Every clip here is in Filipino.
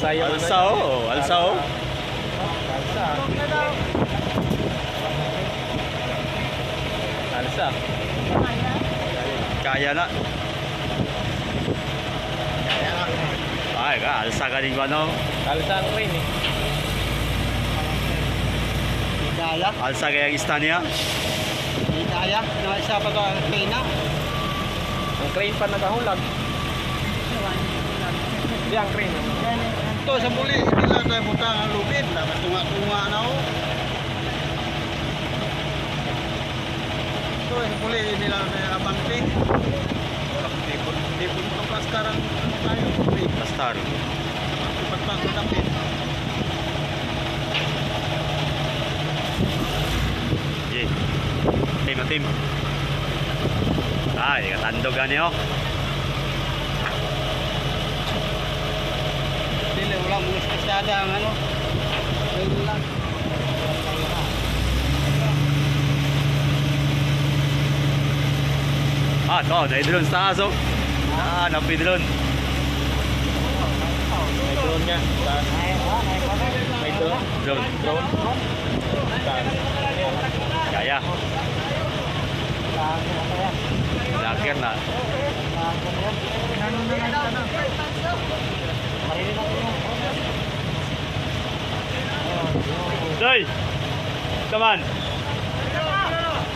Alsa yung ano Alsa niya. oh, alsa oh. Alsa. Alsa. Kaya na. Ay, ka, alsa ka din ko ano. Alsa ang queen eh. Kaya, Alsa kaya ang ista niya. kaya, na isa pa ba ang pena? Ang crane pa nakahulag. Di ang crane. Ito sa muli, lang tayo butang ang lubid. Dapat tunga-tunga na ako. Ito sa muli, abante. Hindi po, hindi po ito kaskarang ano tayo. Hindi, Pastar. ipagpang tapit. Ye. Team na team. Ay, katandog ka talaga ang ano. Ayun lang. Ah, to, dahil drone sa aso. Ah, napidrone. May drone niya. Dạ. May drone. Drone. Drone. Kaya. Jacket na. Jacket na. Doy. Come on.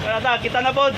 Tara, kita na pod.